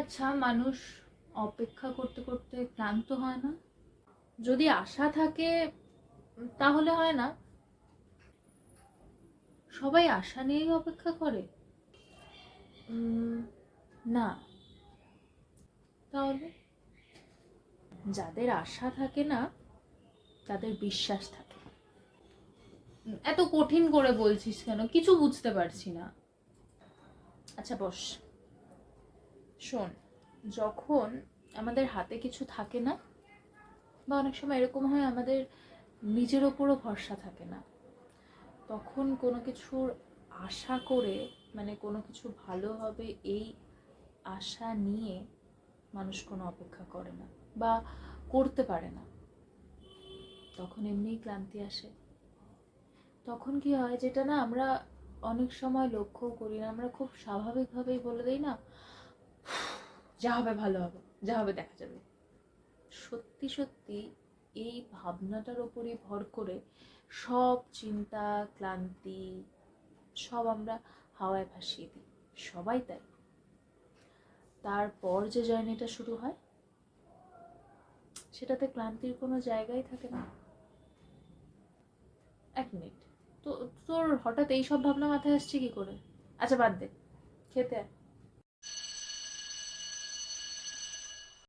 আচ্ছা মানুষ অপেক্ষা করতে করতে ক্লান্ত হয় না? যদি আশা থাকে, তাহলে হয় না। সবাই আশা নিয়েই অপেক্ষা করে। না। তাহলে? যাদের আশা থাকে না, তাদের বিশ্বাস থাকে। এত কঠিন করে বলছিস কেন? কিছু বুঝতে পারছি না। আচ্ছা বস। শোন, যখন আমাদের হাতে কিছু থাকে না, বা অনেক সময় এরকম হয় আমাদের নিজের ওপরও ভরসা থাকে না, তখন কোনো কিছুর আশা করে মানে কোনো কিছু ভালো হবে এই আশা নিয়ে মানুষ কোনো অপেক্ষা করে না, বা করতে পারে না। তখন এমনিই ক্লান্তি আসে। তখন কি হয়, যেটা না আমরা অনেক সময় লক্ষ্য করি না, আমরা খুব স্বাভাবিকভাবেই বলে দিই না যা হবে ভালো হবে, যা হবে দেখা যাবে। সত্যি সত্যি এই ভাবনাটার ওপরই ভর করে সব চিন্তা, ক্লান্তি সব আমরা হাওয়ায় ভাসিয়ে দিই, সবাই তাই। তারপর যে জার্নিটা শুরু হয়, সেটাতে ক্লান্তির কোনো জায়গাই থাকে না। এক মিনিট। তো, তোর হঠাৎ এই সব ভাবনা মাথায় আসছে কি করে? আচ্ছা বাদ দে, খেতে